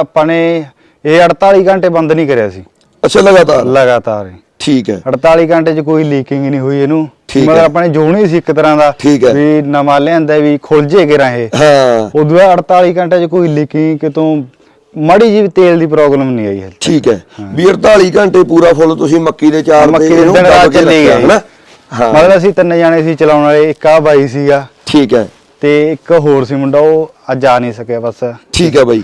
ਆਪਾਂ ਨੇ ਇਹ 48 ਘੰਟੇ ਬੰਦ ਨਹੀਂ ਕਰਿਆ ਸੀ। ਅੱਛਾ ਲਗਾਤਾਰ? ਲਗਾਤਾਰ। ਹੀ। ਠੀਕ ਹੈ। 48 ਘੰਟੇ 'ਚ ਕੋਈ ਲੀਕਿੰਗ ਨਹੀਂ ਹੋਈ ਇਹਨੂੰ। ਠੀਕ ਹੈ। ਆਪਾਂ ਨੇ ਜੋਣੀ ਸੀ ਇੱਕ ਤਰ੍ਹਾਂ ਦਾ ਠੀਕ ਹੈ। ਵੀ ਨਵਾਂ ਲਿਆਂਦਾ ਵੀ ਖੁੱਲ ਜੇਗੇ ਰਹੇ ਹਾਂ। ਉਦੋਂ ਬਾਅਦ 48 ਘੰਟੇ 'ਚ ਕੋਈ ਲੀਕਿੰਗ ਕਿਤੋਂ ਮੜੀ ਜੀ ਵੀ ਤੇਲ ਦੀ ਪ੍ਰੋਬਲਮ ਨਹੀਂ ਆਈ ਹੈ ਠੀਕ ਹੈ। ਵੀ 48 ਘੰਟੇ ਪੂਰਾ ਫੁੱਲ ਤੁਸੀਂ ਮੱਕੀ ਦੇ ਚਾਰ ਮੱਕੀ ਦੇ ਇਹਨੂੰ ਦਿਨ ਦੱਬ ਕੇ ਚੱਲੀ ਰੱਖਿਆ, ਹਨਾ? ਹਾਂ। ਮਤਲਬ ਅਸੀਂ ਤਿੰਨ ਜਾਣੇ ਸੀ ਚਲਾਉਣ ਵਾਲੇ ਇੱਕ ਆ ਬਾਈ ਸੀਗਾ। ਠੀਕ ਹੈ। ਤੇ ਇੱਕ ਹੋਰ ਸੀ ਮੁੰਡਾ ਉਹ ਅੱਜ ਆ ਨਹੀਂ ਸਕਿਆ ਬਸ। ਠੀਕ ਹੈ ਬਾਈ।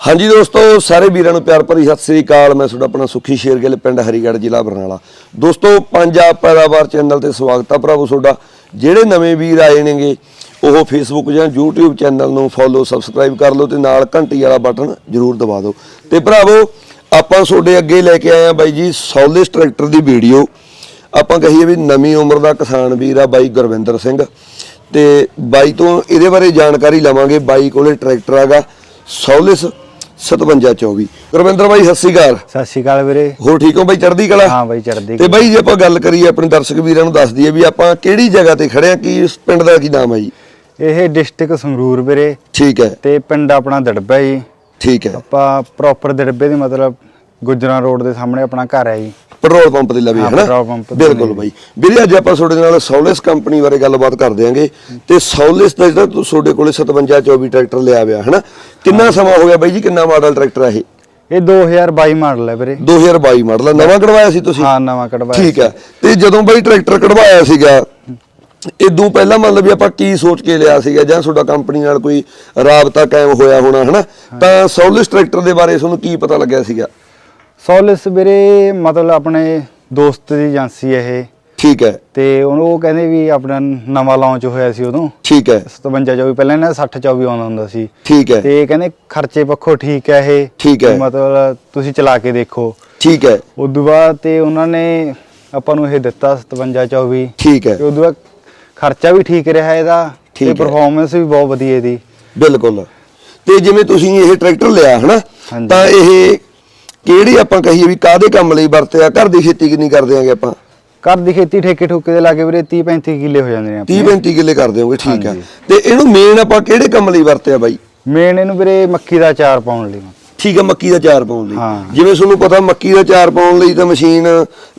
ਹਾਂਜੀ ਦੋਸਤੋ, ਸਾਰੇ ਵੀਰਾਂ ਨੂੰ ਪਿਆਰ ਭਰੀ ਸਤਿ ਸ੍ਰੀ ਅਕਾਲ। ਮੈਂ ਤੁਹਾਡਾ ਆਪਣਾ ਸੁਖੀ ਸ਼ੇਰਗਿੱਲ, ਪਿੰਡ ਹਰੀਗੜ੍ਹ, ਜ਼ਿਲ੍ਹਾ ਬਰਨਾਲਾ। ਦੋਸਤੋ ਪੰਜਾਬ ਪੈਦਾਵਾਰ ਚੈਨਲ ਤੇ ਸਵਾਗਤ ਆ ਭਰਾਵੋ ਤੁਹਾਡਾ। ਜਿਹੜੇ ਨਵੇਂ ਵੀਰ ਆਏ ਨੇਗੇ, ਉਹ ਫੇਸਬੁੱਕ ਜਾਂ YouTube ਚੈਨਲ ਨੂੰ ਫੋਲੋ ਸਬਸਕ੍ਰਾਈਬ ਕਰ ਲਓ ਤੇ ਨਾਲ ਘੰਟੀ ਵਾਲਾ ਬਟਨ ਜ਼ਰੂਰ ਦਬਾ ਦਿਓ। ਤੇ ਭਰਾਵੋ, ਆਪਾਂ ਤੁਹਾਡੇ ਅੱਗੇ ਲੈ ਕੇ ਆਏ ਆ ਬਾਈ ਜੀ ਸੌਲਿਸ ਟਰੈਕਟਰ ਦੀ ਵੀਡੀਓ ਆਪਾਂ ਕਹੀਏ ਵੀ ਨਵੀਂ ਉਮਰ ਦਾ ਕਿਸਾਨ ਵੀਰ ਆ ਬਾਈ ਗੁਰਵਿੰਦਰ ਸਿੰਘ। ਤੇ ਬਾਈ ਤੋਂ ਇਹਦੇ ਬਾਰੇ ਜਾਣਕਾਰੀ ਲਵਾਂਗੇ, ਬਾਈ ਕੋਲੇ ਟਰੈਕਟਰ ਹੈਗਾ। ਸੌਲਿਸ 5724 ਗੁਰਵਿੰਦਰ ਬਾਈ ਸਤਿ ਸ਼੍ਰੀ ਅਕਾਲ। ਸਤਿ ਸ਼੍ਰੀ ਅਕਾਲ ਵੀਰੇ। ਹੋਰ ਠੀਕ ਹੋ ਬਾਈ ਚੜ੍ਹਦੀ ਕਲਾ? ਹਾਂ ਬਾਈ ਚੜ੍ਹਦੀ ਤੇ ਬਾਈ ਜੇ ਆਪਾਂ ਗੱਲ ਕਰੀਏ ਆਪਣੇ ਦਰਸ਼ਕ ਵੀਰਾਂ ਨੂੰ ਦੱਸ ਦਈਏ ਵੀ ਆਪਾਂ ਕਿਹੜੀ ਜਗ੍ਹਾ ਤੇ ਖੜੇ ਆ ਕੀ ਇਸ ਪਿੰਡ ਦਾ ਕੀ ਨਾਮ ਹੈ ਜੀ? ਇਹ ਡਿਸਟ੍ਰਿਕਟ ਸੰਗਰੂਰ ਵੀਰੇ। ਠੀਕ ਹੈ। ਤੇ ਪਿੰਡ ਆਪਣਾ ਦੜਬਾ ਜੀ। ਠੀਕ ਹੈ। ਆਪਾਂ ਪ੍ਰੋਪਰ ਦੜਬੇ ਦੇ ਮਤਲਬ ਗੁਜਰਾਂ ਰੋਡ ਦੇ ਸਾਹਮਣੇ ਆਪਣਾ ਘਰ ਹੈ ਜੀ। ਪੈਟਰੋਲ ਪੰਪ ਦੇ ਲਵੇ ਹਾਂ, ਹਨਾ ਪੈਟਰੋਲ ਪੰਪ ਦੇ ਬਿਲਕੁਲ। ਬਾਈ। ਵੀਰੇ ਅੱਜ ਆਪਾਂ ਤੁਹਾਡੇ ਨਾਲ ਸੌਲਿਸ ਕੰਪਨੀ ਬਾਰੇ ਗੱਲਬਾਤ ਕਰ ਦਿਆਂਗੇ ਤੇ ਸੌਲਿਸ ਦਾ ਜਿਹੜਾ ਤੁ- ਤੁਹਾਡੇ ਕੋਲੇ 5724 ਟਰੈਕਟਰ ਲਿਆ ਹੋਇਆ ਹਨਾ? ਕਿੰਨਾ ਸਮਾਂ ਹੋ ਗਿਆ ਬਾਈ ਜੀ? ਕਿੰਨਾ ਮਾਡਲ ਟਰੈਕਟਰ ਹੈ ਇਹ? ਇਹ 2022 ਮਾਡਲ ਹੈ ਵੀਰੇ। 2022 ਮਾਡਲ ਆ। ਨਵਾਂ ਕਢਵਾਇਆ ਸੀ ਤੁਸੀਂ? ਹਾਂ ਨਵਾਂ ਕਢਵਾਇਆ ਠੀਕ ਹੈ ਤੇ ਜਦੋਂ ਬਾਈ ਟਰੈਕਟਰ ਕਢਵਾਇਆ ਸੀਗਾ ਇਦੋਂ ਪਹਿਲਾਂ ਮਤਲਬ ਵੀ ਆਪਾਂ ਕੀ ਸੋਚ ਕੇ ਲਿਆ ਸੀਗਾ? ਜਾਂ ਤੁਹਾਡਾ ਕੰਪਨੀ ਨਾਲ ਕੋਈ ਰਾਬਤਾ ਕਾਇਮ ਹੋਇਆ ਹੋਣਾ ਹਨਾ? ਤਾਂ ਸੌਲਿਸ ਟਰੈਕਟਰ ਦੇ ਬਾਰੇ ਤੁਹਾਨੂੰ ਕੀ ਪਤਾ ਲੱਗਿਆ ਸੀਗਾ? ਸੋਲਿਸ ਵੀਰੇ ਮਤਲਬ ਆਪਣੇ ਦੋਸਤ ਦੀ ਏਜੰਸੀ ਹੈ ਇਹ। ਠੀਕ ਹੈ। ਤੇ ਉਹਨੂੰ ਉਹ ਕਹਿੰਦੇ ਵੀ ਆਪਣਾ ਨਵਾਂ ਲਾਂਚ ਹੋਇਆ ਸੀ ਉਦੋਂ। ਠੀਕ ਹੈ। 57 24 ਪਹਿਲਾਂ ਇਹਨਾਂ 60 24 ਆਉਂਦਾ ਹੁੰਦਾ ਸੀ। ਠੀਕ ਹੈ। ਤੇ ਇਹ ਕਹਿੰਦੇ ਖਰਚੇ ਪੱਖੋਂ ਠੀਕ ਹੈ ਇਹ। ਠੀਕ ਹੈ। ਮਤਲਬ ਤੁਸੀਂ ਚਲਾ ਕੇ ਦੇਖੋ। ਠੀਕ ਹੈ। ਉਦੋਂ ਬਾਅਦ ਤੇ ਉਹਨਾਂ ਨੇ ਆਪਾਂ ਨੂੰ ਇਹ ਦਿੱਤਾ 57 24 ਠੀਕ ਹੈ। ਤੇ ਉਦੋਂ ਬਾਅਦ ਖਰਚਾ ਵੀ ਠੀਕ ਰਿਹਾ ਇਹਦਾ। ਤੇ। ਪਰਫਾਰਮੈਂਸ ਵੀ ਬਹੁਤ ਵਧੀਆ ਇਹਦੀ। ਬਿਲਕੁਲ। ਤੇ ਜਿਵੇਂ ਤੁਸੀਂ ਇਹ ਟਰੈਕਟਰ ਲਿਆ ਹਨਾ। ਤਾਂ ਇਹ ਕਿਹੜੀ ਆਪਾਂ ਕਹੀਏ ਵੀ ਕਾਦੇ ਕੰਮ ਲਈ ਵਰਤਿਆ ਘਰ ਦੀ ਖੇਤੀ ਕਿੰਨੀ ਕਰਦੇ ਆਂਗੇ ਆਪਾਂ? ਘਰ ਦੀ ਖੇਤੀ ਠੇਕੇ ਠੁਕੇ ਦੇ ਲਾਗੇ ਵੀਰੇ 30 35 ਕਿੱਲੇ ਹੋ ਜਾਂਦੇ ਨੇ 30 35 ਕਿੱਲੇ ਕਰਦੇ ਹੋਗੇ ਠੀਕ ਆ। ਤੇ ਇਹਨੂੰ ਮੇਨ ਆਪਾਂ ਕਿਹੜੇ ਕੰਮ ਲਈ ਵਰਤਿਆ ਬਾਈ? ਮੇਨ ਇਹਨੂੰ ਵੀਰੇ ਮੱਕੀ ਦਾ ਅਚਾਰ ਪਾਉਣ ਲਈ। ਠੀਕ ਆ ਮੱਕੀ ਦਾ ਚਾਰ ਪਾਉਣ ਲਈ। ਜਿਵੇਂ ਤੁਹਾਨੂੰ ਪਤਾ ਮੱਕੀ ਦਾ ਚਾਰ ਪਾਉਣ ਲਈ ਤਾਂ ਮਸ਼ੀਨ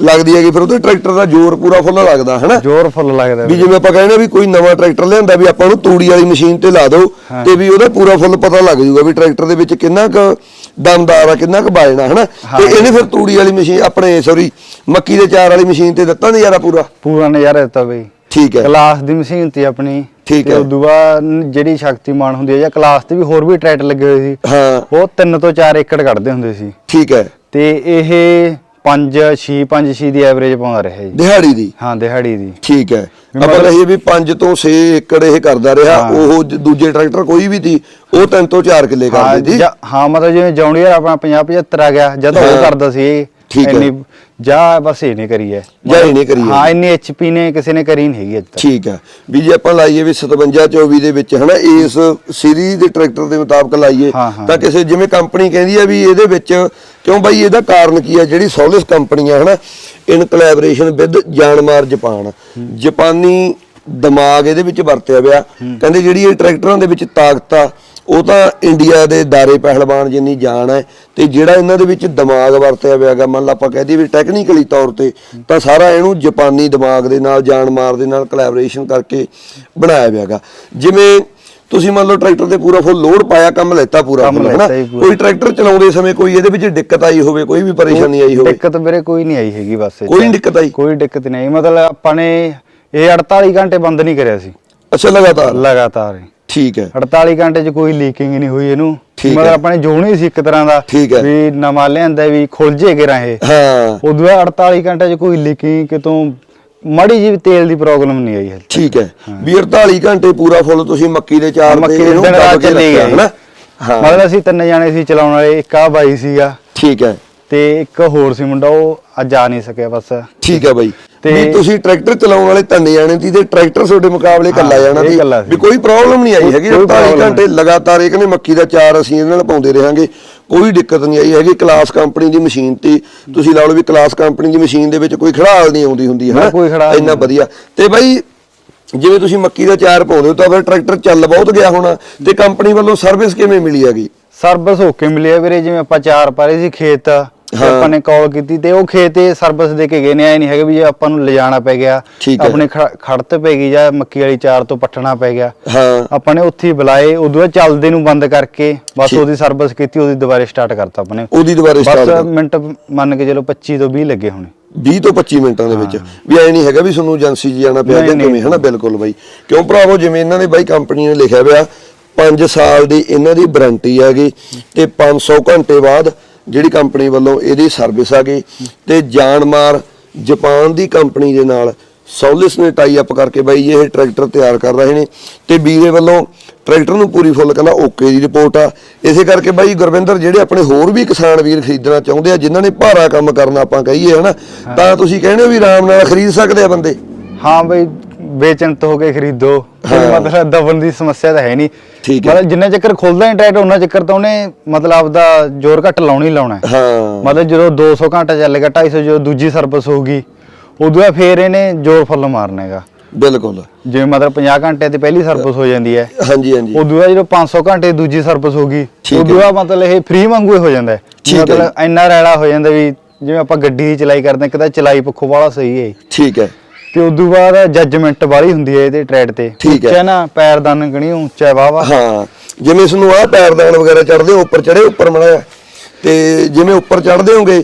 ਲੱਗਦੀ ਹੈਗੀ ਫਿਰ ਉਹਦੇ ਟਰੈਕਟਰ ਦਾ ਜ਼ੋਰ ਪੂਰਾ ਫੁੱਲ ਲੱਗਦਾ ਹਨਾ ਜ਼ੋਰ ਫੁੱਲ ਲੱਗਦਾ ਵੀ। ਜਿਵੇਂ ਆਪਾਂ ਕਹਿੰਦੇ ਵੀ ਕੋਈ ਨਵਾਂ ਟਰੈਕਟਰ ਲਿਆਂਦਾ ਵੀ ਆਪਾਂ ਨੂੰ ਤੂੜੀ ਵਾਲੀ ਮਸ਼ੀਨ ਤੇ ਲਾ ਦਿਓ। ਤੇ ਵੀ ਉਹਦਾ ਪੂਰਾ ਫੁੱਲ ਪਤਾ ਲੱਗ ਜਾਊਗਾ ਵੀ ਟਰੈਕਟਰ ਦੇ ਵਿੱਚ ਕਿੰਨਾ ਕੁ ਦਮਦਾਰ ਆ ਕਿੰਨਾ ਕੁ ਬਾਜਣਾ ਹਨਾ। ਤੇ ਇਹਨੇ ਫਿਰ ਤੂੜੀ ਵਾਲੀ ਮਸ਼ੀਨ ਆਪਣੇ ਸੌਰੀ ਮੱਕੀ ਦੇ ਚਾਰ ਵਾਲੀ ਮਸ਼ੀਨ ਤੇ ਦਿੱਤਾ ਨਜ਼ਾਰਾ ਪੂਰਾ ਪੂਰਾ ਨਜ਼ਾਰਾ ਦਿੱਤਾ ਬਈ ਠੀਕ ਹੈ ਕਲਾਸ ਦੀ ਮਸ਼ੀਨ ਤੇ ਆਪਣੀ ਠੀਕ ਹੈ। ਉਦੋਂ ਬਾਅਦ ਜਿਹੜੀ ਸ਼ਕਤੀਮਾਨ ਹੁੰਦੀ ਹੈ ਜਾਂ ਕਲਾਸ ਤੇ ਵੀ ਹੋਰ ਵੀ ਟਰੈਕਟਰ ਲੱਗੇ ਹੋਏ ਸੀ ਹਾਂ। ਉਹ 3 ਤੋਂ 4 ਏਕੜ ਕੱਢਦੇ ਹੁੰਦੇ ਸੀ। ਠੀਕ ਹੈ। ਤੇ ਇਹ 5 6 5 6 ਦੀ ਐਵਰੇਜ ਪਾਉਂਦਾ ਰਿਹਾ ਜੀ। ਦਿਹਾੜੀ ਦੀ? ਹਾਂ ਦਿਹਾੜੀ ਦੀ। ਠੀਕ ਹੈ। ਮਤਲਬ- ਕਹੀਏ ਵੀ 5 ਤੋਂ 6 ਏਕੜ ਇਹ ਕਰਦਾ ਰਿਹਾ। ਉਹ ਦੂਜੇ ਟਰੈਕਟਰ ਕੋਈ ਵੀ ਸੀ ਉਹ 3 ਤੋਂ 4 ਕਿੱਲੇ ਕਰਦੇ ਸੀ। ਜਾਂ- ਹਾਂ ਮਤਲਬ ਜਿਵੇਂ ਜੌਂਡੀਅਰ ਆਪਣਾ 50 75 ਆ ਗਿਆ ਜਦ। ਉਹ ਕਰਦਾ ਸੀ ਇਹ। ਠੀਕ ਹੈ। ਇੰਨੀ ਜਾਂ ਬਸ ਇਹ ਨਹੀਂ ਕਰੀ ਹੈ ਜਾਂ ਇਹ ਨਹੀਂ ਕਰੀ ਹੈ। ਹਾਂ ਇੰਨੀ ਐਚਪੀ ਨੇ ਕਿਸੇ ਨੇ ਕਰੀ ਨਹੀਂ ਹੈਗੀ ਅੱਜ ਤੱਕ। ਠੀਕ ਹੈ। ਵੀ ਜੇ ਆਪਾਂ ਲਾਈਏ ਵੀ 57 24 ਦੇ ਵਿੱਚ ਹਨਾ ਇਸ ਸੀਰੀਜ਼ ਦੇ ਟਰੈਕਟਰ ਦੇ ਮੁਤਾਬਕ ਲਾਈਏ ਹਾਂ, ਹਾਂ। ਤਾਂ ਕਿਸੇ ਜਿਵੇਂ ਕੰਪਨੀ ਕਹਿੰਦੀ ਆ ਵੀ ਇਹਦੇ ਵਿੱਚ ਕਿਉਂ ਬਾਈ ਇਹਦਾ ਕਾਰਨ ਕੀ ਆ? ਜਿਹੜੀ ਸੋਲਿਸ ਕੰਪਨੀ ਆ ਹਨਾ in collaboration with Yanmar Japan ਜਾਪਾਨੀ ਦਿਮਾਗ ਇਹਦੇ ਵਿੱਚ ਵਰਤਿਆ ਹੋਇਆ। ਕਹਿੰਦੇ ਜਿਹੜੀ ਇਹ ਟਰੈਕਟਰਾਂ ਦੇ ਵਿੱਚ ਤਾਕਤ ਆ ਉਹ ਤਾਂ ਇੰਡੀਆ ਦੇ ਦਾਰੇ ਪਹਿਲਵਾਨ ਜਿੰਨੀ ਜਾਨ ਹੈ ਤੇ ਜਿਹੜਾ ਇਹਨਾਂ ਦੇ ਵਿੱਚ ਦਿਮਾਗ ਵਰਤਿਆ ਹੋਇਆਗਾ ਮੰਨ ਲਾ ਆਪਾਂ ਕਹਿ ਦਈਏ ਵੀ ਟੈਕਨੀਕਲੀ ਤੌਰ ਤੇ ਤਾਂ ਸਾਰਾ ਇਹਨੂੰ ਜਾਪਾਨੀ ਦਿਮਾਗ ਦੇ ਨਾਲ ਜਾਨ ਮਾਰ ਦੇ ਨਾਲ ਕੋਲੈਬੋਰੇਸ਼ਨ ਕਰਕੇ ਬਣਾਇਆ ਹੋਇਆਗਾ ਜਿਵੇਂ ਤੁਸੀਂ ਮੰਨ ਲਓ ਟਰੈਕਟਰ ਤੇ ਪੂਰਾ ਫੁੱਲ ਲੋਡ ਪਾਇਆ ਕੰਮ ਲੈਤਾ ਪੂਰਾ ਕੰਮ ਲੈਤਾ। ਕੋਈ ਟਰੈਕਟਰ ਚਲਾਉਂਦੇ ਸਮੇਂ ਕੋਈ ਇਹਦੇ ਵਿੱਚ ਦਿੱਕਤ ਆਈ ਹੋਵੇ ਕੋਈ ਵੀ ਪਰੇਸ਼ਾਨੀ ਆਈ ਹੋਵੇ? ਦਿੱਕਤ ਵੀਰੇ ਕੋਈ ਨਹੀਂ ਆਈ ਹੈਗੀ ਬਸ। ਕੋਈ ਦਿੱਕਤ ਆਈ? ਕੋਈ ਦਿੱਕਤ ਨਹੀਂ ਮਤਲਬ ਆਪਾਂ ਨੇ ਇਹ 48 ਘੰਟੇ ਬੰਦ ਨਹੀਂ ਕਰਿਆ ਸੀ। ਅੱਛਾ ਲਗਾਤਾਰ? ਲਗਾਤਾਰ। ਠੀਕ ਹੈ। 48 ਘੰਟੇ 'ਚ ਕੋਈ ਲੀਕਿੰਗ ਨਹੀਂ ਹੋਈ ਇਹਨੂੰ। ਮਤਲਬ। ਆਪਾਂ ਨੇ ਜੋਣੀ ਸੀ ਇੱਕ ਤਰ੍ਹਾਂ ਦਾ। ਵੀ ਨਵਾਂ ਲਿਆਂਦਾ ਵੀ ਖੁੱਲ ਜੇਗੇ ਰਹੇ ਹਾਂ। ਉਦੋਂ ਬਾਅਦ 48 ਘੰਟੇ 'ਚ ਕੋਈ ਲੀਕਿੰਗ ਕਿਤੋਂ ਮੜੀ ਜੀ ਤੇਲ ਦੀ ਪ੍ਰੋਬਲਮ ਨਹੀਂ ਆਈ ਹੈ ਠੀਕ ਹੈ। ਵੀ 48 ਘੰਟੇ ਪੂਰਾ ਫੁੱਲ ਤੁਸੀਂ ਮੱਕੀ ਦੇ ਚਾਰ ਤੇ ਦੇ ਇਹਨੂੰ ਦੱਬ ਕੇ ਰੱਖਿਆ। ਹਨਾ? ਹਾਂ। ਮਤਲਬ ਅਸੀਂ ਤਿੰਨ ਜਾਣੇ ਸੀ ਚਲਾਉਣ ਵਾਲੇ ਇੱਕ ਆ ਬਾਈ ਸੀਗਾ। ਠੀਕ ਹੈ। ਤੇ ਇੱਕ ਹੋਰ ਸੀ ਮੁੰਡਾ ਉਹ ਅੱਜ ਆ ਨਹੀਂ ਸਕਿਆ ਬਸ। ਠੀਕ ਹੈ ਬਾਈ। ਤੇ- ਵੀ ਤੁਸੀਂ ਟਰੈਕਟਰ ਚਲਾਉਣ ਵਾਲੇ ਤਿੰਨ ਜਾਣੇ ਸੀ ਤੇ ਟਰੈਕਟਰ ਤੁਹਾਡੇ ਮੁਕਾਬਲੇ ਇਕੱਲਾ ਹਾਂ, ਜਾਣਾ ਸੀ। ਵੀ ਕੋਈ ਪ੍ਰੋਬਲਮ ਨਹੀਂ ਆਈ ਹੈਗੀ ਕੋਈ 48 problem ਘੰਟੇ ਲਗਾਤਾਰ ਇੱਕ ਨੇ ਮੱਕੀ ਦਾ ਚਾਰ ਅਸੀਂ ਇਹਨਾਂ ਨਾਲ ਪਾਉਂਦੇ ਰਹਾਂਗੇ ਕੋਈ ਦਿੱਕਤ ਨਹੀਂ ਆਈ ਹੈਗੀ ਕਲਾਸ ਕੰਪਨੀ ਦੀ ਮਸ਼ੀਨ ਤੇ ਤੁਸੀਂ ਲਾ ਲਓ ਵੀ ਕਲਾਸ ਕੰਪਨੀ ਦੀ ਮਸ਼ੀਨ ਦੇ ਵਿੱਚ ਕੋਈ ਖੜਾਲ ਨਹੀਂ ਆਉਂਦੀ ਹੁੰਦੀ ਹੈ ਇੰਨਾ। ਵਧੀਆ। ਤੇ ਬਾਈ ਜਿਵੇਂ ਤੁਸੀਂ ਮੱਕੀ ਦਾ ਚਾਰ ਪਾਉਂਦੇ ਹੋ ਤਾਂ ਫਿਰ ਟਰੈਕਟਰ ਚੱਲ ਬਹੁਤ ਗਿਆ ਹੋਣਾ ਤੇ ਕੰਪਨੀ ਵੱਲੋਂ ਸਰਵਿਸ ਕਿਵੇਂ ਮਿਲੀ ਹੈਗੀ? ਸਰਵਿਸ ਓਕੇ ਮਿਲੀ ਹੈ ਵੀਰੇ ਜਿਵੇਂ ਆਪਾਂ ਚਾਰ ਪਾਰੇ ਸੀ ਖੇਤ ਤੇ। ਆਪਾਂ ਨੇ ਕਾਲ ਕੀਤੀ ਤੇ ਉਹ ਖੇਤ ਤੇ ਸਰਵਿਸ ਦੇ ਕੇ ਗਏ ਨੇ ਐ ਨਹੀਂ ਹੈਗਾ ਵੀ ਜੇ ਆਪਾਂ ਨੂੰ ਲਿਜਾਣਾ ਪੈ ਗਿਆ ਠੀਕ ਹੈ। ਆਪਣੇ ਖ- ਖੜਤ ਪੈ ਗਈ ਜਾਂ ਮੱਕੀ ਵਾਲੀ ਚਾਰ ਤੋਂ ਪੱਟਣਾ ਪੈ ਗਿਆ ਹਾਂ ਆਪਾਂ ਨੇ ਉੱਥੇ ਹੀ ਬੁਲਾਏ ਉਦੋਂ ਬਾਅਦ ਚੱਲਦੇ ਨੂੰ ਬੰਦ ਕਰਕੇ ਬਸ ਠੀਕ। ਉਹਦੀ ਸਰਵਿਸ ਕੀਤੀ ਉਹਦੀ ਦੁਬਾਰੇ ਸਟਾਰਟ ਕਰਤਾ ਆਪਣੇ ਉਹਦੀ ਦੁਬਾਰੇ ਬਸ ਸਟਾਰਟ ਮਿੰਟ ਮੰਨ ਕੇ ਚਲੋ 25 ਤੋਂ 20 ਲੱਗੇ ਹੋਣੇ 20 ਤੋਂ 25 ਮਿੰਟਾਂ ਦੇ ਵਿੱਚ ਵੀ ਐ ਨਹੀਂ ਹੈਗਾ ਵੀ ਤੁਹਾਨੂੰ ਏਜੰਸੀ 'ਚ ਜਾਣਾ ਪਿਆ ਨਹੀਂ, ਜਾਂ ਨਹੀਂ। ਕਿਵੇਂ ਹਨਾ ਬਿਲਕੁਲ ਬਾਈ ਕਿਉਂ ਭਰਾਵੋ ਜਿਵੇਂ ਇਹਨਾਂ ਨੇ ਬਾਈ ਕੰਪਨੀ ਨੇ ਲਿਖਿਆ ਹੋਇਆ 5 ਸਾਲ ਦੀ ਇਹਨਾਂ ਦੀ ਵਾਰੰਟੀ ਹੈਗੀ ਤੇ 500 ਘੰਟੇ ਬਾਅਦ ਜਿਹੜੀ ਕੰਪਨੀ ਵੱਲੋਂ ਇਹਦੀ ਸਰਵਿਸ ਆ ਗਈ ਤੇ ਜਾਨਮਾਰ ਜਾਪਾਨ ਦੀ ਕੰਪਨੀ ਦੇ ਨਾਲ ਸੋਲਿਸ ਨੇ ਟਾਈ ਅਪ ਕਰਕੇ ਬਾਈ ਇਹ ਟਰੈਕਟਰ ਤਿਆਰ ਕਰ ਰਹੇ ਨੇ ਤੇ ਵੀਰੇ ਵੱਲੋਂ ਟਰੈਕਟਰ ਨੂੰ ਪੂਰੀ ਫੁੱਲ ਕਹਿੰਦਾ ਓਕੇ ਦੀ ਰਿਪੋਰਟ ਆ। ਇਸੇ ਕਰਕੇ ਬਾਈ ਗੁਰਵਿੰਦਰ, ਜਿਹੜੇ ਆਪਣੇ ਹੋਰ ਵੀ ਕਿਸਾਨ ਵੀਰ ਖਰੀਦਣਾ ਚਾਹੁੰਦੇ ਆ, ਜਿਨ੍ਹਾਂ ਨੇ ਭਾਰਾ ਕੰਮ ਕਰਨਾ ਆਪਾਂ ਕਹੀਏ, ਹਨਾ? ਤਾਂ ਤੁਸੀਂ ਕਹਿੰਦੇ ਹੋ ਵੀ ਆਰਾਮ ਨਾਲ ਖਰੀਦ ਸਕਦੇ ਆ ਬੰਦੇ? ਹਾਂ ਬਈ ਬੇਚਿੰਤ ਹੋ ਕੇ ਖਰੀਦੋ। ਕੋਈ। ਮਤਲਬ ਦਬਨ ਦੀ ਸਮੱਸਿਆ ਤਾਂ ਹੈ ਨਹੀਂ। ਠੀਕ ਹੈ। ਮਤਲਬ ਜਿੰਨਾ ਚੱਕਰ ਖੁੱਲਦਾ ਨਹੀਂ ਟਰੈਕਟਰ ਉਹਨਾਂ ਚੱਕਰ ਤਾਂ ਉਹਨੇ ਮਤਲਬ ਆਪਦਾ ਜ਼ੋਰ ਘੱਟ ਲਾਉਣਾ ਲਾਉਣਾ ਹੈ। ਹਾਂ। ਮਤਲਬ ਜਦੋਂ 200 ਘੰਟਾ ਚੱਲੇਗਾ 250 ਜਦੋਂ ਦੂਜੀ ਸਰਵਿਸ ਹੋਊਗੀ ਉਦੋਂ ਬਾਅਦ ਫੇਰ ਇਹਨੇ ਜ਼ੋਰ ਫੁੱਲ ਮਾਰਨਾ ਹੈਗਾ। ਬਿਲਕੁਲ। ਜਿਵੇਂ ਮਤਲਬ 50 ਘੰਟੇ ਤੇ ਪਹਿਲੀ ਸਰਵਿਸ ਹੋ ਜਾਂਦੀ ਹੈ। ਹਾਂਜੀ ਹਾਂਜੀ। ਉਦੋਂ ਬਾਅਦ ਜਦੋਂ 500 ਘੰਟੇ ਦੂਜੀ ਸਰਵਿਸ ਹੋਗੀ ਠੀਕ ਹੈ। ਉਦੋਂ ਬਾਅਦ ਮਤਲਬ ਇਹ ਫ੍ਰੀ ਵਾਂਗੂ ਹੀ ਹੋ ਜਾਂਦਾ ਹੈ। ਠੀਕ ਹੈ। ਮਤਲਬ ਇੰਨਾ ਰੈਲਾ ਹੋ ਜਾਂਦਾ ਵੀ ਜਿਵੇਂ ਆਪਾਂ ਗੱਡੀ ਦੀ ਚਲਾਈ ਕਰਦੇ ਹਾਂ ਇੱਕ ਤਾਂ ਚਲਾਈ ਪੱਖੋਂ ਵਾਲਾ ਸਹੀ ਹੈ। ਠੀਕ ਹੈ। ਤੇ ਉਦੋਂ ਬਾਅਦ ਜੱਜਮੈਂਟ ਵਾਲੀ ਹੁੰਦੀ ਹੈ ਇਹਦੇ ਟਰੈਡ ਤੇ। ਠੀਕ ਹੈ। ਉੱਚਾ ਨਾ ਪੈਰਦਾਨ ਗਣੀ ਉੱਚਾ ਵਾਵਾ ਹਾਂ ਜਿਵੇਂ ਇਸ ਨੂੰ ਆ ਪੈਰਦਾਨ ਵਗੈਰਾ ਚੜਦੇ ਉੱਪਰ ਚੜੇ ਉੱਪਰ ਮੜਾ ਤੇ ਜਿਵੇਂ ਉੱਪਰ ਚੜਦੇ ਹੋਗੇ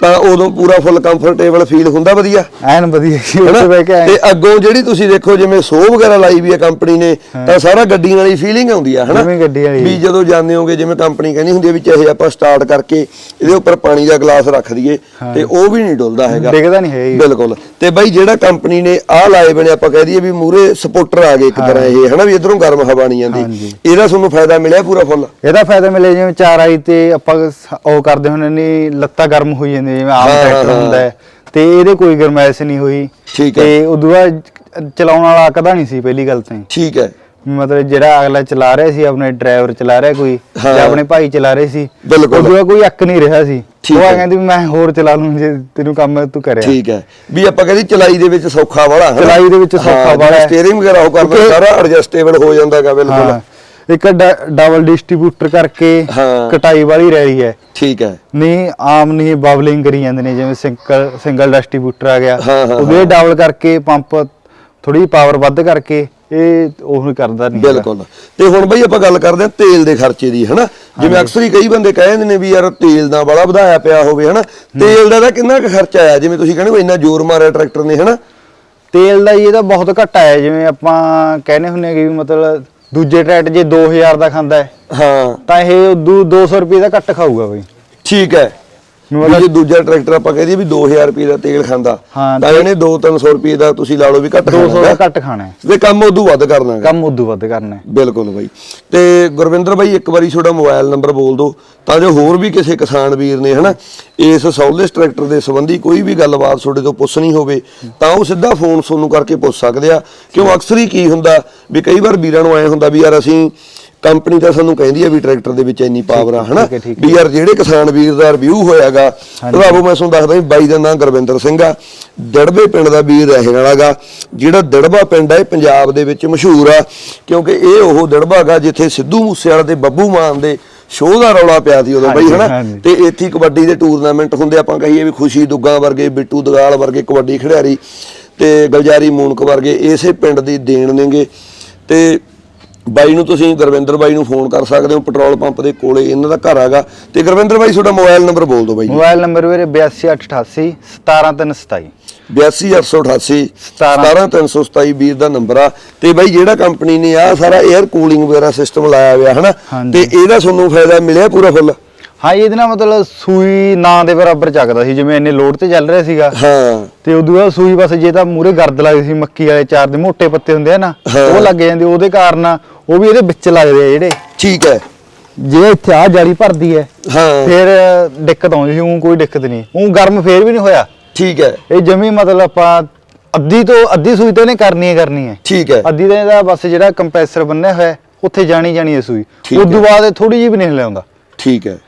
ਤਾਂ ਉਦੋਂ ਪੂਰਾ ਫੁੱਲ ਕੰਫਰਟੇਬਲ ਫੀਲ ਹੁੰਦਾ ਵਧੀਆ। ਐਨ ਵਧੀਆ ਜੀ? ਉੱਥੇ ਬਹਿ ਕੇ ਐਨ- ਤੇ ਅੱਗੋਂ ਜਿਹੜੀ ਤੁਸੀਂ ਦੇਖੋ ਜਿਵੇਂ ਸੋ ਵਗੈਰਾ ਲਾਈ ਵੀ ਹੈ ਕੰਪਨੀ ਨੇ ਤਾਂ ਸਾਰਾ ਗੱਡੀਆਂ ਵਾਲੀ ਫੀਲਿੰਗ ਆਉਂਦੀ ਆ ਹਨਾ? ਜਿਵੇਂ ਗੱਡੀ ਵਾਲੀ। ਵੀ ਜਦੋਂ ਜਾਂਦੇ ਹੋਗੇ ਜਿਵੇਂ ਕੰਪਨੀ ਕਹਿੰਦੀ ਹੁੰਦੀ ਹੈ ਵੀ ਚਾਹੇ ਆਪਾਂ ਸਟਾਰਟ ਕਰਕੇ ਇਹਦੇ ਉੱਪਰ ਪਾਣੀ ਦਾ ਗਲਾਸ ਰੱਖ ਦਈਏ ਤੇ ਉਹ ਵੀ ਨਹੀਂ ਡੁੱਲਦਾ ਹੈਗਾ। ਡਿੱਗਦਾ ਨਹੀਂ ਹੈ ਜੀ। ਬਿਲਕੁਲ। ਤੇ ਬਾਈ ਜਿਹੜਾ ਕੰਪਨੀ ਨੇ ਆਹ ਲਾਏ ਬਣੇ ਆਪਾਂ ਕਹਿ ਦਈਏ ਵੀ ਮੂਰੇ ਸਪੋਰਟਰ ਆ ਗਏ ਇੱਕ ਤਰ੍ਹਾਂ ਇਹ ਹਨਾ? ਵੀ ਇਧਰੋਂ ਗਰਮ ਹਵਾ ਨਹੀਂ ਜਾਂਦੀ ਹਾਂਜੀ। ਇਹਦਾ ਤੁਹਾਨੂੰ ਫਾਇਦਾ ਮਿਲਿਆ ਪੂਰਾ ਫੁੱਲ ਇਹਦਾ ਫਾਇਦਾ ਮਿਲੇ ਜਿਵੇਂ ਚਾਰ ਆਈ ਤੇ ਆਪਾਂ ਸ- ਉਹ ਕਰਦੇ ਹੁੰਦੇ ਨੇ ਲੱਤਾਂ ਗਰਮ ਹੋਈ ਜਾਂਦੀਆਂ ਜਿਵੇਂ ਆਮ ਹਾਂ, ਟਰੈਕਟਰ ਹਾਂ, ਹੁੰਦਾ ਹੈ ਤੇ ਇਹਦੇ ਕੋਈ ਗਰਮੈਸ਼ ਨਹੀਂ ਹੋਈ ਠੀਕ ਹੈ। ਤੇ ਉਦੋਂ ਬਾਅਦ ਚਲਾਉਣ ਵਾਲਾ ਕਦਾ ਨਹੀਂ ਸੀ ਪਹਿਲੀ ਗੱਲ ਤਾਂ ਹੀ। ਠੀਕ ਹੈ ਮਤਲਬ ਜਿਹੜਾ ਅਗਲਾ ਚਲਾ ਰਿਹਾ ਸੀ ਆਪਣੇ ਡਰਾਈਵਰ ਚਲਾ ਰਿਹਾ ਕੋਈ ਹਾਂ। ਜਾਂ ਆਪਣੇ ਭਾਈ ਚਲਾ ਰਹੇ ਸੀ ਬਿਲਕੁਲ। ਉਦੋਂ ਬਾਅਦ ਕੋਈ ਅੱਕ ਨਹੀਂ ਰਿਹਾ ਸੀ ਠੀਕ ਉਹ ਆ ਹੈ। ਕਹਿੰਦੀ ਵੀ ਮੈਂ ਹੋਰ ਚਲਾ ਲੂੰ ਜੇ ਤੈਨੂੰ ਕੰਮ ਹੈ ਤੂੰ ਕਰਿਆ ਠੀਕ ਹੈ ਵੀ ਆਪਾਂ ਕਹਿੰਦੇ ਚਲਾਈ ਦੇ ਵਿੱਚ ਸੌਖਾ ਵਾਲਾ? ਚਲਾਈ ਦੇ ਵਿੱਚ ਸੌਖਾ ਵਾਲਾ ਹੈ। ਸਟੀਅਰਿੰਗ ਵਗੈਰਾ ਉਹ ਕਰਦਾ ਕਿਉਂਕਿ- ਸਾਰਾ ਐਡਜਸਟੇਬਲ ਹੋ ਜਾਂਦਾਗਾ ਬਿਲਕੁਲ ਹਾਂ ਇੱਕ ਡਬਲ ਡਿਸਟ੍ਰੀਬਿਊਟਰ ਕਰਕੇ ਹਾਂ। ਕਟਾਈ ਵਾਲੀ ਰਹੀ ਹੈ। ਠੀਕ ਹੈ। ਨਹੀਂ ਆਮ ਨਹੀਂ ਬਬਲਿੰਗ ਕਰੀ ਜਾਂਦੇ ਨੇ ਜਿਵੇਂ ਸਿੰਗਲ ਸਿੰਗਲ ਡਿਸਟ੍ਰੀਬਿਊਟਰ ਆ ਗਿਆ। ਹਾਂ, ਹਾਂ, ਉਹਦੇ ਡਬਲ ਕਰਕੇ ਪੰਪ ਥੋੜੀ ਪਾਵਰ ਵੱਧ ਕਰਕੇ ਇਹ ਉਹ ਕਰਦਾ ਨਹੀਂ ਹੈਗਾ। ਬਿਲਕੁਲ। ਤੇ ਹੁਣ ਬਈ ਆਪਾਂ ਗੱਲ ਕਰਦੇ ਹਾਂ ਤੇਲ ਦੇ ਖਰਚੇ ਦੀ ਹਨਾ? ਜਿਵੇਂ ਅਕਸਰ ਹੀ ਕਈ ਬੰਦੇ ਕਹਿ ਦਿੰਦੇ ਨੇ ਵੀ ਯਾਰ ਤੇਲ ਦਾ ਬੜਾ ਵਧਾਇਆ ਪਿਆ ਹੋਵੇ ਹਨਾ? ਤੇਲ ਦਾ ਤਾਂ ਕਿੰਨਾ ਕੁ ਖਰਚਾ ਆਇਆ? ਜਿਵੇਂ ਤੁਸੀਂ ਕਹਿੰਦੇ ਹੋ ਇੰਨਾ ਜ਼ੋਰ ਮਾਰਿਆ ਟਰੈਕਟਰ ਨੇ ਹਨਾ? ਤੇਲ ਦਾ ਜੀ ਇਹਦਾ ਬਹੁਤ ਘੱਟ ਆਇਆ। ਜਿਵੇਂ ਆਪਾਂ ਕਹਿੰਦੇ ਹੁੰਨੇ ਆ ਕਿ ਵੀ ਮਤਲਬ ਦੂਜੇ ਟਰੈਕਟ ਜੇ 2000 ਦਾ ਖਾਂਦਾ ਹੈ ਹਾਂ। ਤਾਂ ਇਹ ਦੂ 200 ਰੁਪਏ ਦਾ ਘੱਟ ਖਾਊਗਾ ਬਈ। ਠੀਕ ਹੈ। ਵੀ ਜੇ ਦੂਜਾ ਟਰੈਕਟਰ ਆਪਾਂ ਕਹਿ ਦਈਏ ਵੀ 2000 ਰੁਪਏ ਦਾ ਤੇਲ ਖਾਂਦਾ ਹਾਂ, ਤਾਂ ਇਹਨੇ 2-300 ਰੁਪਏ ਦਾ ਤੁਸੀਂ ਲਾ ਲਓ ਵੀ ਘੱਟ 200 ਖਾਣਾ ਦਾ ਘੱਟ ਖਾਣਾ ਹੈ। ਵੀ ਕੰਮ ਉਦੋਂ ਵੱਧ ਕਰਨਾ ਗਾ। ਕੰਮ ਉਦੋਂ ਵੱਧ ਕਰਨਾ ਹੈ। ਬਿਲਕੁਲ ਬਾਈ। ਤੇ ਗੁਰਵਿੰਦਰ ਬਾਈ ਇੱਕ ਵਾਰੀ ਤੁਹਾਡਾ ਮੋਬਾਈਲ ਨੰਬਰ ਬੋਲ ਦਿਓ ਤਾਂ ਜੋ ਹੋਰ ਵੀ ਕਿਸੇ ਕਿਸਾਨ ਵੀਰ ਨੇ ਹਨਾ ਇਸ ਸੌਲੇਸ ਟਰੈਕਟਰ ਦੇ ਸੰਬੰਧੀ ਕੋਈ ਵੀ ਗੱਲਬਾਤ ਤੁਹਾਡੇ ਤੋਂ ਪੁੱਛਣੀ ਹੋਵੇ ਤਾਂ ਉਹ ਸਿੱਧਾ ਫੋਨ ਤੁਹਾਨੂੰ ਕਰਕੇ ਪੁੱਛ ਸਕਦੇ ਆ। ਕਿਉਂ ਅਕਸਰ ਹੀ ਕੀ ਹੁੰਦਾ ਵੀ ਕਈ ਵਾਰ ਵੀਰਾਂ ਨੂੰ ਐ ਹੁੰਦਾ ਵੀ ਯਾਰ ਅਸੀਂ ਕੰਪਨੀ ਤਾਂ ਸਾਨੂੰ ਕਹਿੰਦੀ ਆ ਵੀ ਟਰੈਕਟਰ ਦੇ ਵਿੱਚ ਇੰਨੀ ਪਾਵਰ ਆ ਹਨਾ। ਵੀ ਯਾਰ ਜਿਹੜੇ ਕਿਸਾਨ ਵੀਰ ਦਾ ਰਿਵਿਊ ਹੋਇਆਗਾ। ਭਰਾਵੋ ਮੈਂ ਤੁਹਾਨੂੰ ਦੱਸਦਾ ਵੀ ਬਾਈ ਦਾ ਨਾਮ ਗੁਰਵਿੰਦਰ ਸਿੰਘ ਆ। ਦੜਬੇ ਪਿੰਡ ਦਾ ਵੀਰ ਰਹਿਣ ਵਾਲਾਗਾ। ਜਿਹੜਾ ਦੜਬਾ ਪਿੰਡ ਹੈ ਪੰਜਾਬ ਦੇ ਵਿੱਚ ਮਸ਼ਹੂਰ ਆ। ਕਿਉਂਕਿ ਇਹ ਉਹ ਦੜਬਾ ਗਾ ਜਿੱਥੇ ਸਿੱਧੂ ਮੂਸੇਵਾਲਾ ਤੇ ਬੱਬੂ ਮਾਨ ਦੇ ਸ਼ੋਅ ਦਾ ਰੌਲਾ ਪਿਆ ਸੀ ਉਦੋਂ ਬਾਈ ਹਨਾ। ਤੇ ਇੱਥੇ ਕਬੱਡੀ ਦੇ ਟੂਰਨਾਮੈਂਟ ਹੁੰਦੇ ਆਪਾਂ ਕਹੀਏ ਵੀ ਖੁਸ਼ੀ ਦੁੱਗਾ ਵਰਗੇ ਬਿੱਟੂ ਦਗਾਲ ਵਰਗੇ ਕਬੱਡੀ ਖਿਡਾਰੀ ਤੇ ਗਲਜਾਰੀ ਮੂਨਕ ਵਰਗੇ ਇਸੇ ਪਿੰਡ ਦੀ ਦੇਣ ਨੇਗੇ। ਤੇ ਬਾਈ ਨੂੰ ਤੁਸੀਂ ਗੁਰਵਿੰਦਰ ਬਾਈ ਨੂੰ ਫੋਨ ਕਰ ਸਕਦੇ ਹੋ ਪੈਟਰੋਲ ਪੰਪ ਦੇ ਕੋਲੇ ਇਹਨਾਂ ਦਾ ਘਰ ਹੈਗਾ। ਤੇ ਗੁਰਵਿੰਦਰ ਬਾਈ ਤੁਹਾਡਾ ਮੋਬਾਈਲ ਨੰਬਰ ਬੋਲ ਦਿਓ ਬਾਈ ਮੋਬਾਈਲ ਨੰਬਰ ਵੀਰੇ 8288 17327 82888 ਸਤਾਰਾਂ। 17327 ਵੀਰ ਦਾ ਨੰਬਰ ਆ। ਤੇ ਬਾਈ ਜਿਹੜਾ ਕੰਪਨੀ ਨੇ ਆ ਸਾਰਾ 에ਅਰ ਕੂਲਿੰਗ ਵਗੈਰਾ ਸਿਸਟਮ ਲਾਇਆ ਹੋਇਆ ਹਨਾ। ਤੇ ਇਹਦਾ ਤੁਹਾਨੂੰ ਫਾਇਦਾ ਮਿਲਿਆ ਪੂਰਾ ਫੁੱਲ? ਹਾਂ ਇਹਦੇ ਨਾਲ ਮਤਲਬ ਸੂਈ ਨਾ ਦੇ ਬਰਾਬਰ ਚੱਕਦਾ ਸੀ ਜਿਵੇਂ ਇੰਨੇ ਲੋਡ ਤੇ ਚੱਲ ਰਿਹਾ ਸੀਗਾ। ਹਾਂ। ਤੇ ਉਦੋਂ ਬਾਅਦ ਸੂਈ ਬਸ ਜੇ ਤਾਂ ਮੂਰੇ ਗਰਦ ਲੱਗਦੀ ਸੀ ਮੱਕੀ ਵਾਲੇ ਚਾਰ ਦੇ ਮੋٹے ਪੱਤੇ ਹੁੰਦੇ ਆ ਨਾ ਹਾਂ। ਉਹ ਲੱਗ ਜਾਂਦੇ ਉਹਦੇ ਕਾਰਨ ਉਹ ਵੀ ਇਹਦੇ ਵਿੱਚ ਲੱਗਦੇ ਆ ਜਿਹੜੇ। ਠੀਕ ਹੈ। ਜੇ ਇੱਥੇ ਆ ਜਾਲੀ ਭਰਦੀ ਹੈ ਹਾਂ। ਫਿਰ ਦਿੱਕਤ ਆਉਂਦੀ ਸੀ ਉਹ ਕੋਈ ਦਿੱਕਤ ਨਹੀਂ। ਉਹ ਗਰਮ ਫੇਰ ਵੀ ਨਹੀਂ ਹੋਇਆ। ਠੀਕ ਹੈ। ਇਹ ਜਮੀ ਮਤਲਬ ਆਪਾਂ ਅੱਧੀ ਤੋਂ ਅੱਧੀ ਸੂਈ ਤਾਂ ਇਹਨੇ ਕਰਨੀ ਹੈ ਕਰਨੀ ਹੈ। ਠੀਕ ਹੈ। ਅੱਧੀ ਦਾ ਇਹਦਾ ਬਸ ਜਿਹੜਾ ਕੰਪਰੈਸਰ ਬੰਨਿਆ ਹੋਇਆ ਹੈ, ਉੱਥੇ ਜਾਣੀ ਜਾਣੀ ਹੈ ਸੂਈ। ਠੀਕ ਉਦੋਂ ਹੈ। ਬਾਅਦ ਥੋੜੀ ਜਿਹੀ ਵੀ ਨਹੀਂ ਹਿਲਾਉਂਦਾ। ਠੀਕ ਹੈ।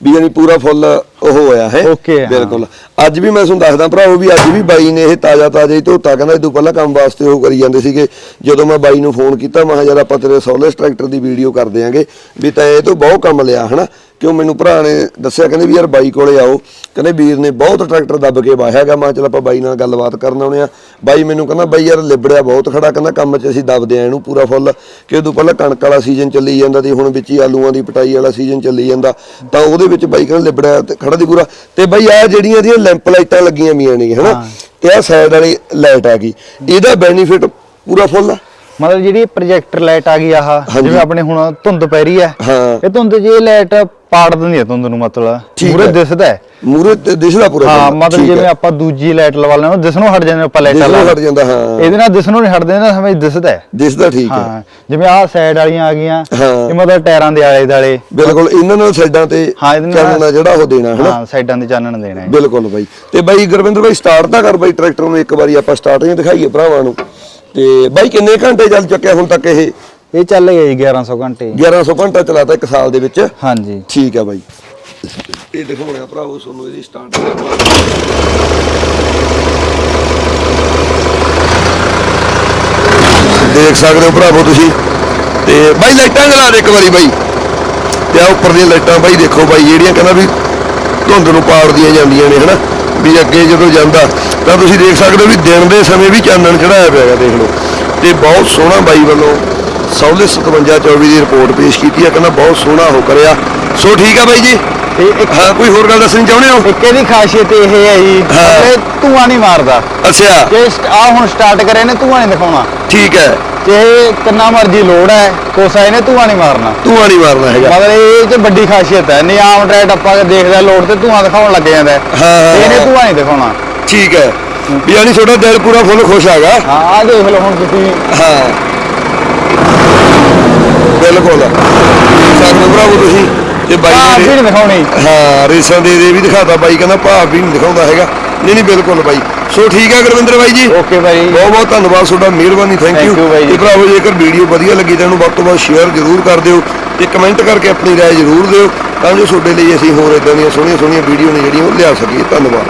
ਵੀ ਯਾਨੀ ਪੂਰਾ ਫੁੱਲ ਉਹ ਹੋਇਆ ਹੈ? Okay, ਹਾਂ। ਬਿਲਕੁਲ। ਅੱਜ ਵੀ ਮੈਂ ਤੁਹਾਨੂੰ ਦੱਸਦਾ ਭਰਾਓ ਵੀ ਅੱਜ ਵੀ ਬਾਈ ਨੇ ਇਹ ਤਾਜ਼ਾ ਤਾਜ਼ਾ ਹੀ ਧੋਤਾ ਕਹਿੰਦਾ ਇਹ ਤੋਂ ਪਹਿਲਾਂ ਕੰਮ ਵਾਸਤੇ ਉਹ ਕਰੀ ਜਾਂਦੇ ਸੀਗੇ। ਜਦੋਂ ਮੈਂ ਬਾਈ ਨੂੰ ਫੋਨ ਕੀਤਾ ਮੈਂ ਕਿਹਾ ਯਾਰ ਆਪਾਂ ਤੇਰੇ ਸੋਲੇਸ ਟਰੈਕਟਰ ਦੀ ਵੀਡੀਓ ਕਰ ਦਿਆਂਗੇ ਵੀ ਤਾਂ ਇਹ ਤੋਂ ਬਹੁਤ ਕੰਮ ਲਿਆ ਹਨਾ? ਕਿਉਂ ਮੈਨੂੰ ਭਰਾ ਨੇ ਦੱਸਿਆ ਕਹਿੰਦੇ ਵੀ ਯਾਰ ਬਾਈ ਕੋਲੇ ਆਓ। ਕਹਿੰਦੇ ਵੀਰ ਨੇ ਬਹੁਤ ਟਰੈਕਟਰ ਦੱਬ ਕੇ ਵਾਹਿਆ ਹੈਗਾ ਮੈਂ ਚੱਲ ਆਪਾਂ ਬਾਈ ਨਾਲ ਗੱਲਬਾਤ ਕਰਨ ਆਉਣੇ ਆ। ਬਾਈ ਮੈਨੂੰ ਕਹਿੰਦਾ ਬਾਈ ਯਾਰ ਲਿਬੜਿਆ ਬਹੁਤ ਖੜਾ ਕਹਿੰਦਾ ਕੰਮ 'ਚ ਅਸੀਂ ਦੱਬਦੇ ਆ ਇਹਨੂੰ ਪੂਰਾ ਫੁੱਲ। ਕਿ ਉਦੋਂ ਪਹਿਲਾਂ ਕਣਕ ਵਾਲਾ ਸੀਜ਼ਨ ਚੱਲੀ ਜਾਂਦਾ ਤੇ ਹੁਣ ਵਿੱਚ ਹੀ ਆਲੂਆਂ ਦੀ ਪਟਾਈ ਵਾਲਾ ਸੀਜ਼ਨ ਚੱਲੀ ਜਾਂਦਾ। ਤਾਂ ਉਹਦੇ ਵਿੱਚ ਬਾਈ ਕਹਿੰਦਾ ਲਿਬੜਿਆ ਤੇ ਖੜਾ ਦੀ ਪੂਰਾ ਤੇ ਬਾਈ ਆ ਜਿਹੜੀਆਂ ਇਹਦੀਆਂ ਲੈਂਪ ਲਾਈਟਾਂ ਲੱਗੀਆਂ ਮੀਆਂ ਨੇ ਹਨਾ? ਤੇ ਆ ਸਾਈਡ ਵਾਲੀ ਲਾਈਟ ਆ ਗਈ। ਇਹਦਾ ਬੈਨੀਫਿਟ ਪੂਰਾ ਫੁੱਲ ਆ। ਮਤਲਬ ਜਿਹੜੀ ਪ੍ਰੋਜੈਕਟਰ ਲਾਈਟ ਆ ਗਈ ਆਹ। ਜਿਵੇਂ ਆਪਣੇ ਹੁਣ ਧੁੰਦ ਪੈ ਰਹੀ ਹੈ। ਇਹ ਧੁੰਦ ਇਹ ਲਾਈਟ ਪਾੜ ਦਿੰਦੀ ਹੈ ਧੁੰਦ ਨੂੰ ਮਤਲਬ। ਠੀਕ ਹੈ। ਦਿਸਦਾ ਹੈ। ਮੂਰੇ ਤੇ ਦਿਸਦਾ ਪੂਰਾ ਹਾਂ। ਮਤਲਬ ਠੀਕ ਜਿਵੇਂ ਹੈ। ਆਪਾਂ ਦੂਜੀ ਲਾਈਟ ਲਵਾ ਲੈਣਾ ਦਿਸਣੋਂ ਹਟ ਜਾਂਦੇ ਆਪਾਂ ਲਾਈਟਾਂ ਹਟ ਜਾਂਦਾ, ਹਾਂ। ਇਹਦੇ ਨਾਲ ਦਿਸਣੋਂ ਨਹੀਂ ਹਟਦੇ ਨਾ ਸਮਝ ਦਿਸਦਾ ਹੈ। ਦਿਸਦਾ ਠੀਕ ਹੈ। ਹਾਂ ਜਿਵੇਂ ਆਹ ਸਾਈਡ ਵਾਲੀਆਂ ਆ ਗਈਆਂ ਹਾਂ। ਇਹ ਮਤਲਬ ਟਾਇਰਾਂ ਦੇ ਆਲੇ ਦਾਲੇ ਬਿਲਕੁਲ ਇਹਨਾਂ ਨਾਲ ਸਾਈਡਾਂ ਤੇ ਹਾਂ, ਇਹਦੇ ਨਾਲ- ਚਾਨਣਾ ਜਿਹੜਾ ਉਹ ਦੇਣਾ ਹਨਾ? ਹਾਂ ਸਾਈਡਾਂ ਤੇ ਚਾਨਣ ਦੇਣਾ ਹੈ। ਬਿਲਕੁਲ ਬਾਈ। ਤੇ ਬਾਈ ਗੁਰਵਿੰਦਰ ਬਾਈ ਸਟਾਰਟ ਤਾਂ ਕਰ ਬਾਈ ਟਰੈਕਟਰ ਨੂੰ ਇੱਕ ਵਾਰੀ ਆਪਾਂ ਸਟਾਰਟਿੰਗ ਦਿਖਾਈਏ ਭਰਾਵਾਂ ਨੂੰ। ਤੇ ਬਾਈ ਕਿੰਨੇ ਘੰਟੇ ਚੱਲ ਚੁੱਕਿਆ ਹੁਣ ਤੱਕ ਇਹ? ਇਹ ਚੱਲ ਗਿਆ ਜੀ 1100 ਘੰਟੇ। 1100 ਘੰਟਾ ਚਲਾਤਾ ਇੱਕ ਸਾਲ ਦੇ ਵਿੱਚ? ਹਾਂਜੀ। ਠੀਕ ਆ ਬਾਈ। ਇਹ ਦਿਖਾਉਣਾ ਭਰਾਵੋ ਤੁਹਾਨੂੰ ਇਹਦੀ ਸਟਾਰਟ ਦੇਖ ਸਕਦੇ ਹੋ ਭਰਾਵੋ ਤੁਸੀਂ। ਤੇ ਬਾਈ ਲਾਈਟਾਂ ਜਲਾ ਦੇ ਇੱਕ ਵਾਰੀ ਬਾਈ। ਤੇ ਆ ਉੱਪਰ ਦੀਆਂ ਲਾਈਟਾਂ ਬਾਈ ਦੇਖੋ ਬਾਈ ਜਿਹੜੀਆਂ ਕਹਿੰਦਾ ਵੀ ਧੁੰਦ ਨੂੰ ਪਾੜਦੀਆਂ ਜਾਂਦੀਆਂ ਨੇ ਹਨਾ? ਵੀ ਅੱਗੇ ਜਦੋਂ ਜਾਂਦਾ ਤਾਂ ਤੁਸੀਂ ਦੇਖ ਸਕਦੇ ਹੋ ਵੀ ਦਿਨ ਦੇ ਸਮੇਂ ਵੀ ਚਾਨਣ ਚੜਾਇਆ ਪਿਆ ਹੈਗਾ ਦੇਖ ਲਓ। ਤੇ ਬਹੁਤ ਸੋਹਣਾ ਬਾਈ ਵੱਲੋਂ ਸੌਲੇ 5724 ਦੀ ਰਿਪੋਰਟ ਪੇਸ਼ ਕੀਤੀ ਹੈ। ਕਹਿੰਦਾ ਬਹੁਤ ਸੋਹਣਾ ਹੋ ਕਰਿਆ। ਸੋ ਠੀਕ ਆ ਬਾਈ ਜੀ। ਤੇ ਇੱਕ ਹਾਂ ਕੋਈ ਹੋਰ ਗੱਲ ਦੱਸਣੀ ਚਾਹੁੰਦੇ ਹੋ? ਇੱਕ ਇਹਦੀ ਖਾਸੀਅਤ ਇਹ ਹੈ ਜੀ ਹਾਂ। ਇਹ ਧੂਆਂ ਨਹੀਂ ਮਾਰਦਾ। ਅੱਛਾ। ਜੇ ਆ ਹੁਣ ਸਟਾਰਟ ਕਰੇ ਨੇ ਧੂਆਂ ਨਹੀਂ ਦਿਖਾਉਣਾ। ਠੀਕ ਹੈ। ਚਾਹੇ ਕਿੰਨਾ ਮਰਜ਼ੀ ਲੋਡ ਹੈ ਕੋਸਾ ਇਹਨੇ ਧੂਆਂ ਨਹੀਂ ਮਾਰਨਾ। ਧੂਆਂ ਨਹੀਂ ਮਾਰਨਾ ਹੈਗਾ। ਮਤਲਬ ਇਹ ਚ ਵੱਡੀ ਖਾਸੀਅਤ ਹੈ। ਨਹੀਂ ਆਮ ਟਰੈਕਟ ਆਪਾਂ ਦੇਖਦਾ ਲੋਡ ਤੇ ਧੂਆਂ ਦਿਖਾਉਣ ਲੱਗ ਜਾਂਦਾ ਹੈ। ਤੇ ਇਹਨੇ। ਧੂਆਂ ਨਹੀਂ ਦਿਖਾਉਣਾ। ਠੀਕ ਹੈ। ਵੀ ਯਾਨੀ ਤੁਹਾਡਾ ਦਿਲ ਪੂਰਾ ਫੁੱਲ ਖੁਸ਼ ਹੈਗਾ। ਹਾਂ ਆ ਦੇਖ ਲਓ ਹੁਣ ਤੁਸੀਂ। ਹਾਂ। ਬਿਲਕੁਲ ਸਾਡੇ ਭਰਾਵੋ ਤੁਸੀਂ ਤੇ ਆਹ ਬਾਈ ਵੀ ਨੇ ਨਹੀਂ ਦਿਖਾਉਣੀ ਹਾਂ ਰੇਸਾਂ ਦੇ ਦੇ ਵੀ ਦਿਖਾਤਾ ਬਾਈ ਕਹਿੰਦਾ ਭਾਵ ਵੀ ਨਹੀਂ ਦਿਖਾਉਂਦਾ ਹੈਗਾ ਨਹੀਂ ਨਹੀਂ ਬਿਲਕੁਲ ਬਾਈ ਸੋ ਠੀਕ ਹੈ ਗੁਰਵਿੰਦਰ ਬਾਈ ਜੀ ਓਕੇ ਭਾਈ ਬਹੁਤ ਬਹੁਤ ਧੰਨਵਾਦ ਤੁਹਾਡਾ ਮਿਹਰਬਾਨੀ ਥੈਂਕ Thank ਯੂ you ਬਾਈ ਜੀ। ਤੇ ਭਰਾਵੋ ਜੇਕਰ ਵੀਡੀਓ ਵਧੀਆ ਲੱਗੀ ਤਾਂ ਇਹਨੂੰ ਵੱਧ ਤੋਂ ਵੱਧ ਸ਼ੇਅਰ ਜ਼ਰੂਰ ਕਰ ਦਿਓ ਤੇ ਕਮੈਂਟ ਕਰਕੇ ਆਪਣੀ رائے ਜ਼ਰੂਰ ਦਿਓ ਤਾਂ ਜੋ ਤੁਹਾਡੇ ਲਈ ਅਸੀਂ ਹੋਰ ਇਦਾਂ ਦੀਆਂ ਸੋਹਣੀਆਂ ਸੋਹਣੀਆਂ ਵੀਡੀਓ ਨੇ ਜਿਹੜੀਆਂ ਉਹ ਲਿਆ ਸਕੀਏ ਧੰਨਵਾਦ